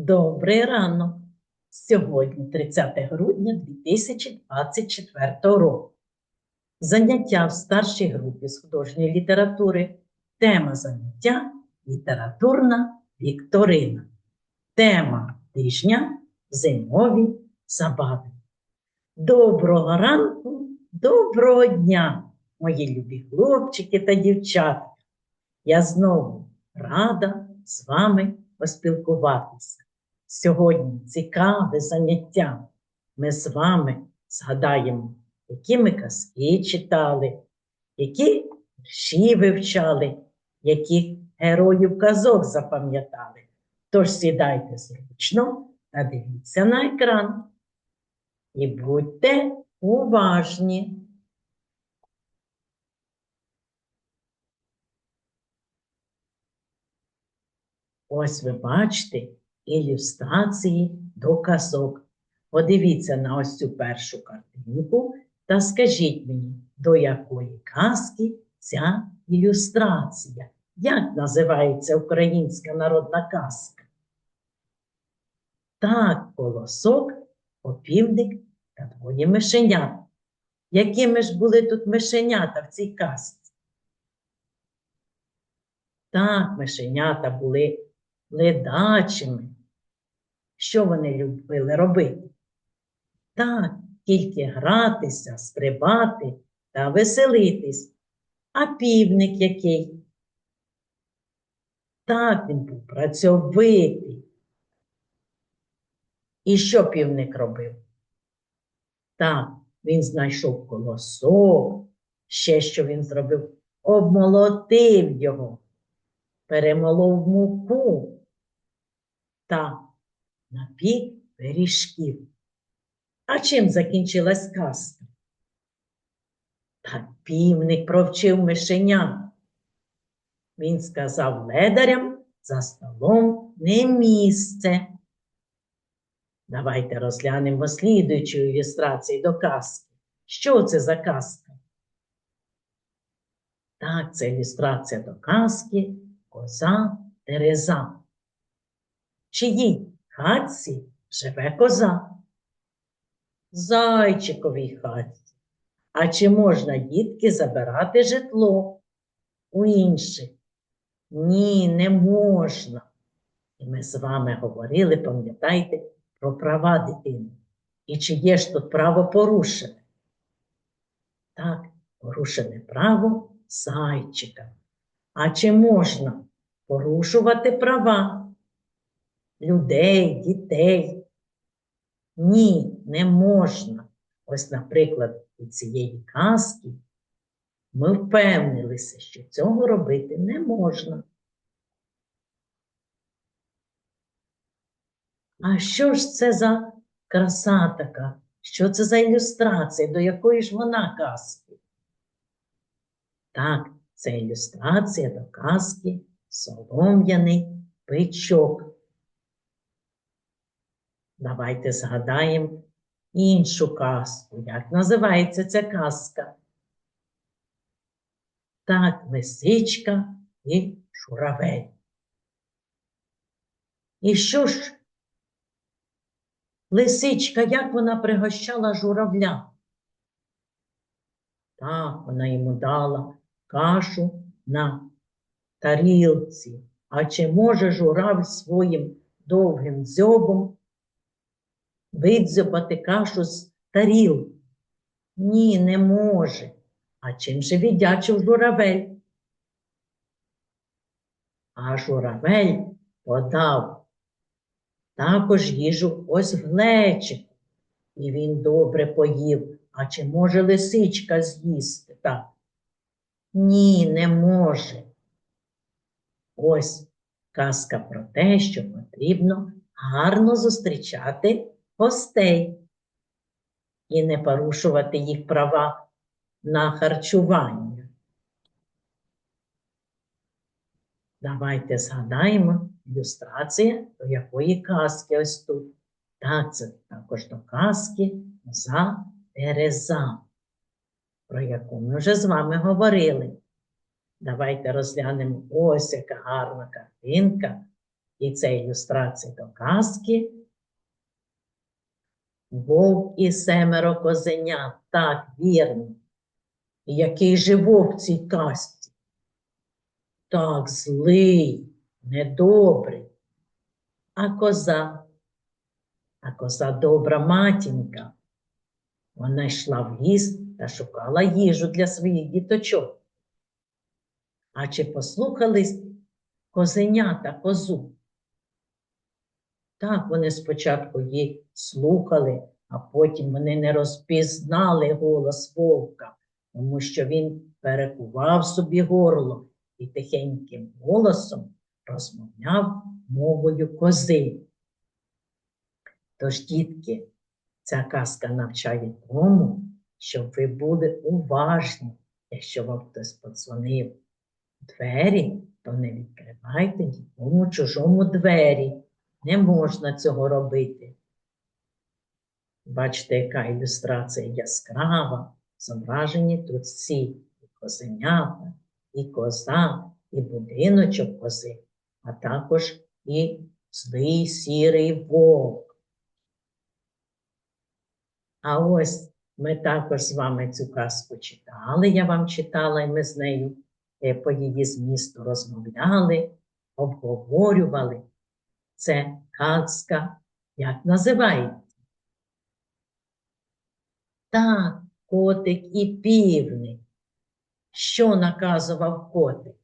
Добрий ранок! Сьогодні 30 грудня 2024 року. Заняття в старшій групі з художньої літератури. Тема заняття літературна вікторина. Тема тижня зимові забави. Доброго ранку, доброго дня, мої любі хлопчики та дівчатка. Я знову рада з вами поспілкуватися. Сьогодні цікаве заняття. Ми з вами згадаємо, які ми казки читали, які вірші вивчали, яких героїв казок запам'ятали. Тож сідайте зручно та дивіться на екран. І будьте уважні. Ось ви бачите ілюстрації до казок. Подивіться на ось цю першу картинку та скажіть мені, до якої казки ця ілюстрація? Як називається українська народна казка? Так, колосок, опівник та двоє мишенят. Якими ж були тут мишенята в цій казці? Так, мишенята були ледачими. Що вони любили робити? Так, тільки гратися, стрибати та веселитись. А півник який? Так, він був працьовитий. І що півник робив? Так, він знайшов колосок, ще що він зробив, обмолотив його, перемолов муку та напік пиріжків. А чим закінчилась казка? Та півник провчив мишеня. Він сказав ледарям за столом не місце. Давайте розглянемо слідуючу ілюстрацію до казки. Що це за казка? Так, це ілюстрація до казки коза Тереза. В чиїй хатці живе коза? Зайчиковій хатці. А чи можна дітки забирати житло у інших? Ні, не можна. І ми з вами говорили, пам'ятайте, про права дитини. І чи є ж тут право порушене? Так, порушене право зайчика. А чи можна порушувати права людей, дітей? Ні, не можна. Ось, наприклад, у цієї казки ми впевнилися, що цього робити не можна. А що ж це за краса така? Що це за ілюстрація? До якої ж вона казки? Так, це ілюстрація до казки Солом'яний бичок. Давайте згадаємо іншу казку. Як називається ця казка? Так, лисичка і журавель. І що ж Лисичка, як вона пригощала журавля? Так, вона йому дала кашу на тарілці. А чи може журавль своїм довгим дзьобом видзьобати кашу з тарілки? Ні, не може. А чим же віддячив журавель? А журавель подав також їжу ось в глечику. І він добре поїв. А чи може лисичка з'їсти? Так. Ні, не може. Ось казка про те, що потрібно гарно зустрічати гостей і не порушувати їх права на харчування. Давайте згадаємо ілюстрація до якої казки ось тут. Так, це також до казки за Тереза, про яку ми вже з вами говорили. Давайте розглянемо ось яка гарна картинка. І це ілюстрація до казки. Вовк і семеро козенят. Так, вірно. Який же вовк цій казці? Так, злий, недобрий. А коза? А коза добра матінка. Вона йшла в ліс та шукала їжу для своїх діточок. А чи послухались козенята козу? Так, вони спочатку її слухали, а потім вони не розпізнали голос вовка, тому що він перекував собі горло і тихеньким голосом розмовляв мовою кози. Тож, дітки, ця казка навчає тому, щоб ви були уважні, якщо вам хтось подзвонив двері, то не відкривайте нікому чужому двері. Не можна цього робити. Бачите, яка ілюстрація яскрава. Зображені тут всі і козенята, і коза, і будиночок кози, а також і злий сірий вовк. А ось ми також з вами цю казку читали, я вам читала, і ми з нею е, по її змісту розмовляли, обговорювали. Це казка, як називається? Так, котик і півник. Що наказував котик?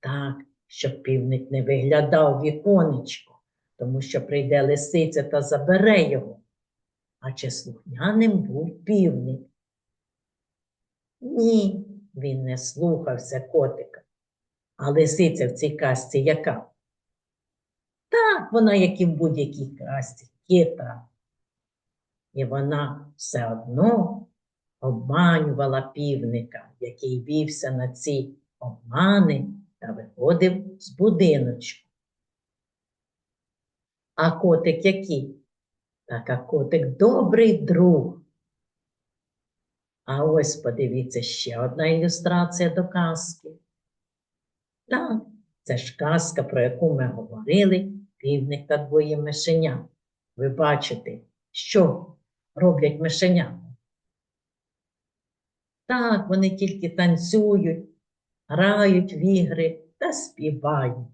Так, щоб півник не виглядав віконечко, тому що прийде лисиця та забере його. А чи слухняним був півник? Ні, він не слухався котика. А лисиця в цій казці яка? Так, вона, як і в будь-якій казці, хитра. І вона все одно обманювала півника, який вівся на ці обмани та виходив з будиночку. А котик який? Так, а котик добрий друг. А ось подивіться ще одна ілюстрація до казки. Так, це ж казка, про яку ми говорили, півник та двоє мишенят. Ви бачите, що роблять мишенята? Так, вони тільки танцюють, грають в ігри та співають.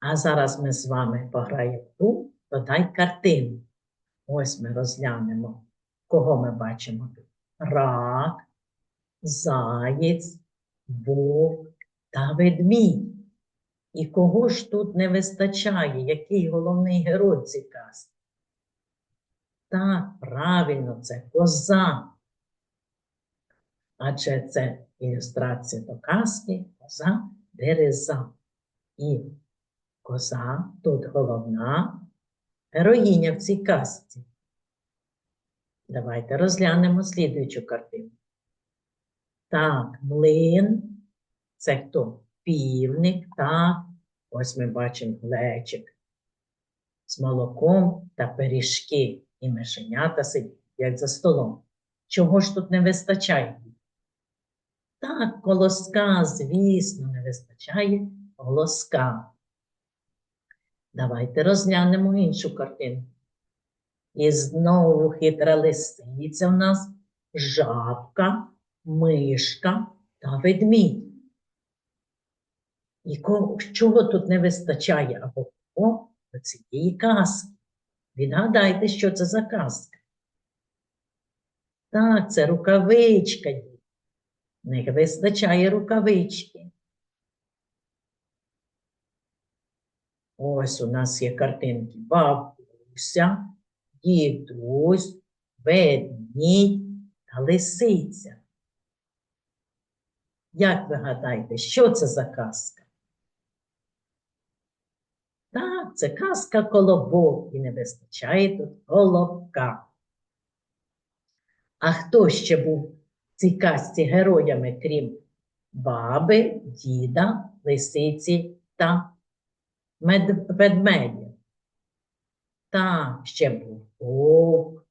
А зараз ми з вами пограємо в гру «Додай картину. Ось ми розглянемо, кого ми бачимо тут. Рак, заєць, вовк та ведмідь. І кого ж тут не вистачає, який головний герой цієї казки? Так, правильно, це коза. Адже це ілюстрація до казки коза дереза. І коза тут головна героїня в цій казці. Давайте розглянемо слідуючу картину. Так, млин це хто? Півник, так. Ось ми бачимо глечик з молоком та пиріжки і мишенята сидять, як за столом. Чого ж тут не вистачає? Так, колоска, звісно, не вистачає колоска. Давайте розглянемо іншу картину. І знову хитра лисиця в нас жабка, мишка та ведмідь. І чого тут не вистачає або кого до цієї казки? Відгадайте, що це за казка. Так, це рукавичка. Не вистачає рукавички. Ось у нас є картинки бабуся, дідусь, ведмідь та лисиця. Як ви гадаєте, що це за казка? Так, це казка колобок і не вистачає тут колобка. А хто ще був в цій казці героями, крім баби, діда, лисиці та мед... ведмедя? Так, ще був вовк,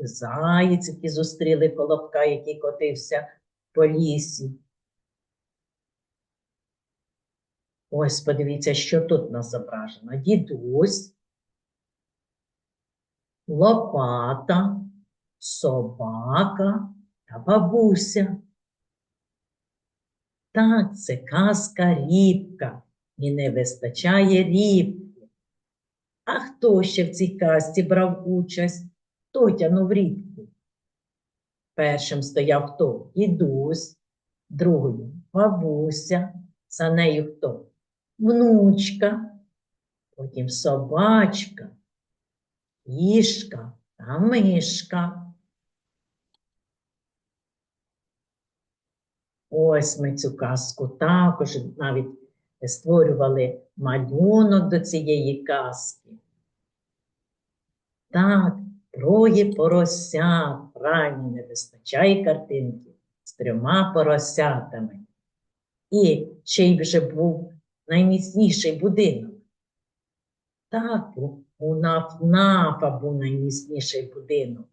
заєць, які зустріли колобка, який котився по лісі. Ось подивіться, що тут нас зображено. Дідусь, лопата, собака та бабуся. Так, це казка рібка, і не вистачає рібки. А хто ще в цій казці брав участь? Хто тянув рібку? Першим стояв хто? Дідусь, другою бабуся, за нею хто? Внучка, потім собачка, кішка та мишка. Ось ми цю казку також навіть створювали малюнок до цієї казки. Так, троє поросят, правильно не вистачає картинки з трьома поросятами. І чий вже був найміцніший будинок? Так, у- Нафнафа був найміцніший будинок.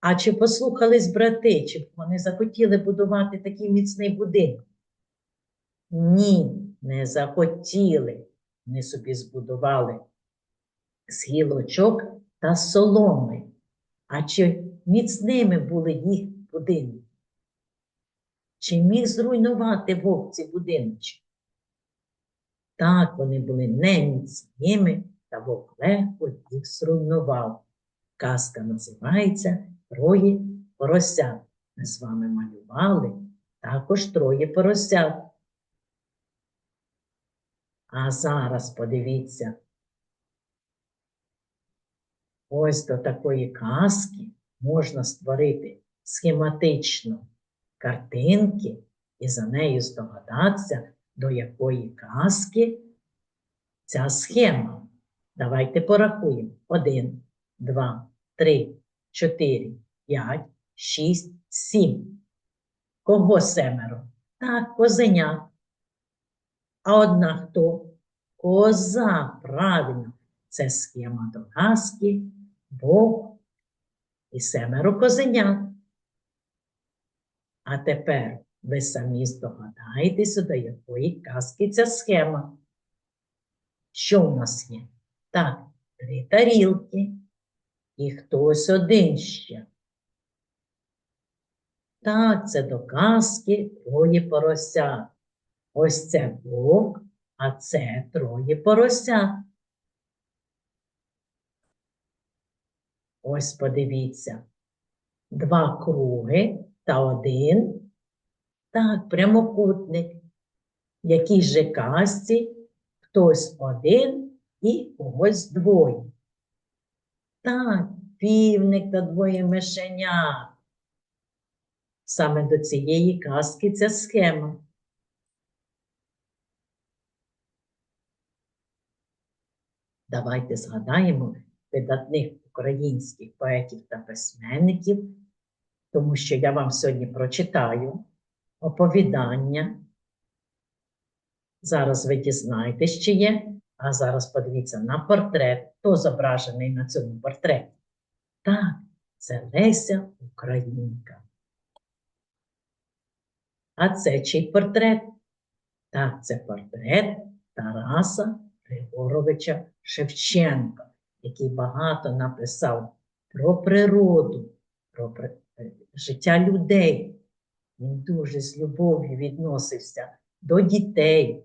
А чи послухались брати, чи вони захотіли будувати такий міцний будинок? Ні, не захотіли. Вони собі збудували з гілочок та соломи. А чи міцними були їх будинки? Чи міг зруйнувати вовк ці будиночки? Так, вони були неміцними, та вовк легко їх зруйнував. Казка називається Троє поросят. Ми з вами малювали також троє поросят. А зараз подивіться. Ось до такої казки можна створити схематично картинки і за нею здогадатися, до якої казки ця схема. Давайте порахуємо. Один, два, три, чотири, п'ять, шість, сім. Кого семеро? Так, козенят. А одна хто? Коза, правильно. Це схема до казки, Бог і семеро козенят. А тепер ви самі здогадаєтеся, до якої казки ця схема. Що в нас є? Так, три тарілки і хтось один ще. Так, це до казки троє поросят. Ось це вовк, а це троє поросят. Ось подивіться. Два круги та один. Так, прямокутник. В якій же казці хтось один і когось двоє. Так, півник та двоє мишенят. Саме до цієї казки ця схема. Давайте згадаємо видатних українських поетів та письменників, тому що я вам сьогодні прочитаю оповідання. Зараз ви дізнаєтесь, чи є, а зараз подивіться на портрет, хто зображений на цьому портреті. Так, це Леся Українка. А це чий портрет? Так, це портрет Тараса Григоровича Шевченка, який багато написав про природу, про е, життя людей. Він дуже з любов'ю відносився до дітей,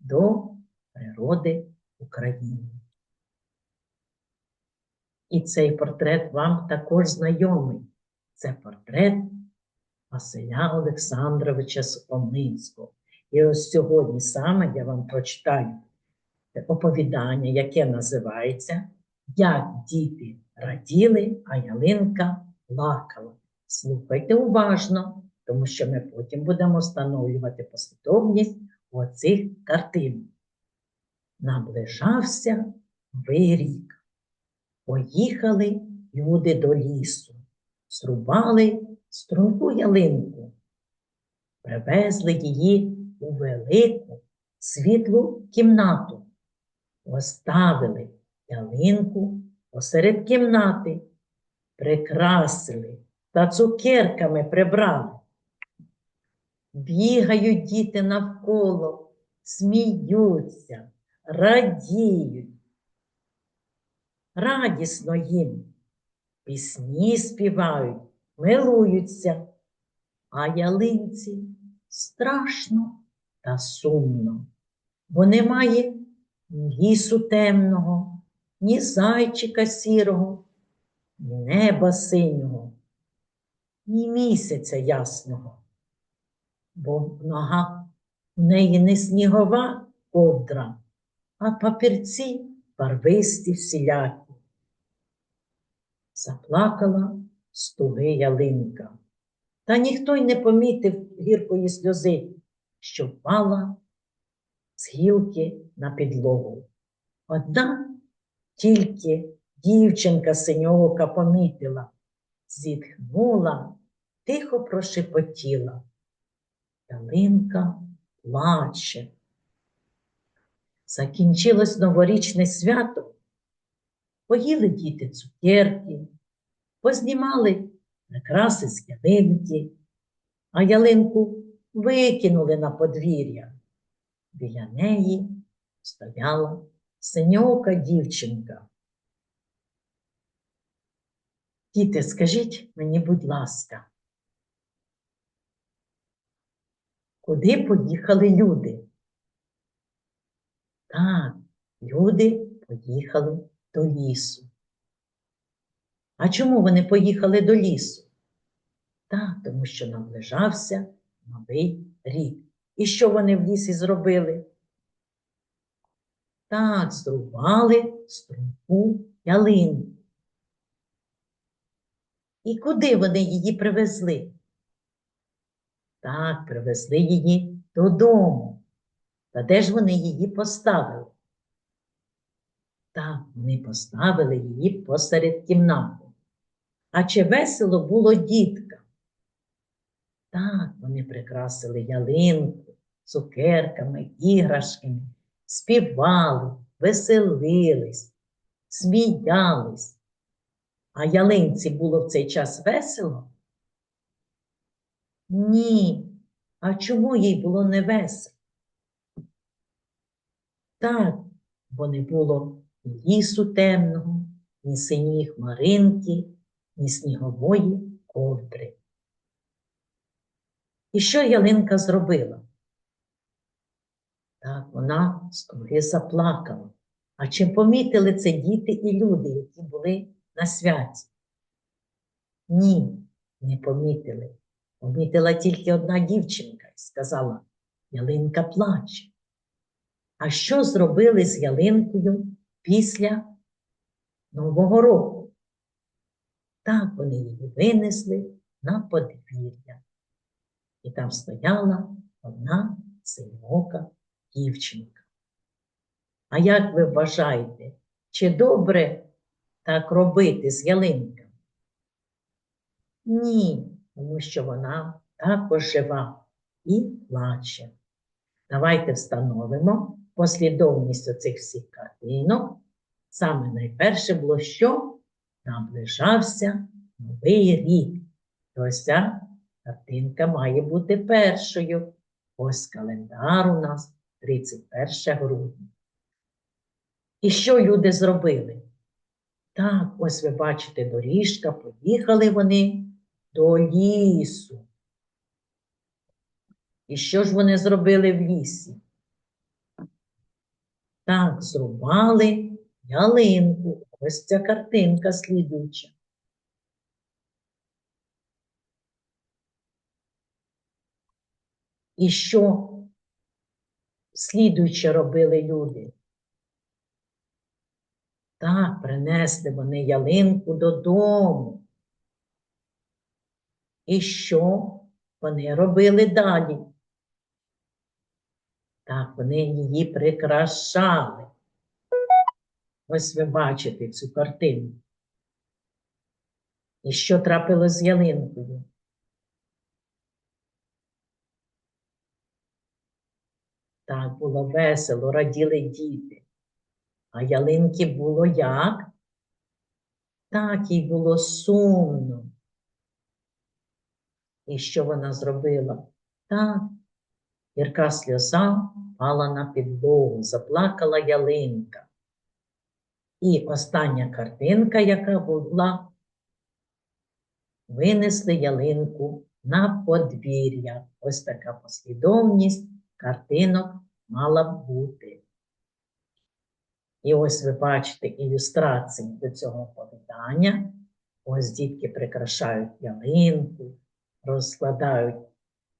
до природи України. І цей портрет вам також знайомий. Це портрет Василя Олександровича Сокоминського. І ось сьогодні саме я вам прочитаю оповідання, яке називається Як діти раділи, а ялинка плакала. Слухайте уважно, тому що ми потім будемо встановлювати послідовність оцих картин. Наближався новий рік. Поїхали люди до лісу, зрубали струнку ялинку, привезли її у велику світлу кімнату, поставили ялинку посеред кімнати, прикрасили та цукерками прибрали. Бігають діти навколо, сміються, радіють. Радісно їм, пісні співають, милуються, а ялинці страшно та сумно, бо немає ні лісу темного, ні зайчика сірого, ні неба синього, ні місяця ясного, бо в у неї не снігова ковдра, а папірці барвисті всілякі. Заплакала стуги ялинка, та ніхто й не помітив гіркої сльози, що впала з гілки на підлогу. Одна тільки дівчинка синьоока помітила, зітхнула, тихо прошепотіла. Ялинка плаче. Закінчилось новорічне свято. Поїли діти цукерки, познімали прикраси з ялинки, а ялинку викинули на подвір'я. Біля неї стояла синьока дівчинка. Діти, скажіть мені, будь ласка, куди поїхали люди? Так, люди поїхали до лісу. А чому вони поїхали до лісу? Так, тому що наближався новий рік. І що вони в лісі зробили? Так, зрубали струнку ялинку. І куди вони її привезли? Так, привезли її додому. Та де ж вони її поставили? Так, вони поставили її посеред кімнати. А чи весело було діткам? Так, вони прикрасили ялинку цукерками, іграшками, співали, веселились, сміялись. А ялинці було в цей час весело? Ні. А чому їй було не весело? Так, бо не було ні лісу темного, ні синьої хмаринки, ні снігової ковдри. І що ялинка зробила? Так, вона стуги заплакала. А чи помітили це діти і люди, які були на святі? Ні, не помітили. Помітила тільки одна дівчинка і сказала, ялинка плаче. А що зробили з ялинкою після Нового року? Так вони її винесли на подвір'я. І там стояла одна синьока дівчинка. А як ви вважаєте, чи добре так робити з ялинками? Ні, тому що вона також жива і плаче. Давайте встановимо послідовність оцих всіх картинок. Саме найперше було, що наближався новий рік. Ось ця картинка має бути першою. Ось календар у нас 31 грудня. І що люди зробили? Так, ось ви бачите доріжка, поїхали вони до лісу. І що ж вони зробили в лісі? Так, зрубали ялинку. Ось ця картинка слідуюча. І що слідуюче робили люди? Так, принесли вони ялинку додому. І що вони робили далі? Так, вони її прикрашали. Ось ви бачите цю картину. І що трапилось з ялинкою? Так, було весело, раділи діти. А ялинки було як? Так, їй було сумно. І що вона зробила? Так, Гірка сльоза впала на підлогу, заплакала ялинка. І остання картинка, яка була, винесли ялинку на подвір'я. Ось така послідовність картинок мала б бути. І ось ви бачите ілюстрації до цього оповідання. Ось дітки прикрашають ялинку, розкладають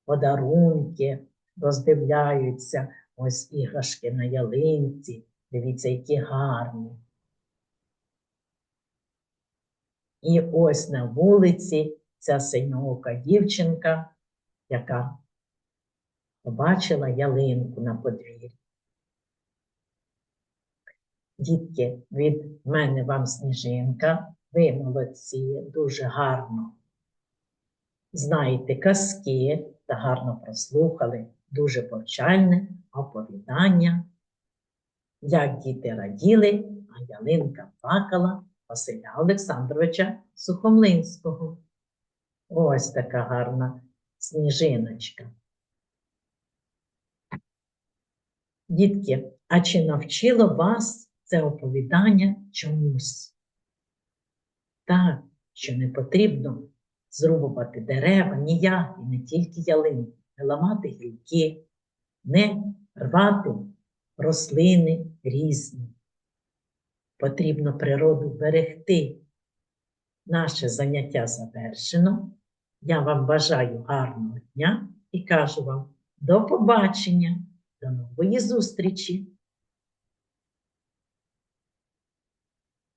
подарунки, роздивляються ось іграшки на ялинці. Дивіться, які гарні. І ось на вулиці ця синьоока дівчинка, яка побачила ялинку на подвір'ї. Дітки, від мене вам сніжинка, ви молодці, дуже гарно знаєте казки та гарно прослухали дуже повчальне оповідання. Як діти раділи, а ялинка плакала Василя Олександровича Сухомлинського. Ось така гарна сніжиночка. Дітки, а чи навчило вас це оповідання чомусь? Так, що не потрібно зрубувати дерева, ніяк, і не тільки ялинки, не ламати гілки, не рвати рослини різні. Потрібно природу берегти. Наше заняття завершено. Я вам бажаю гарного дня і кажу вам до побачення, до нової зустрічі!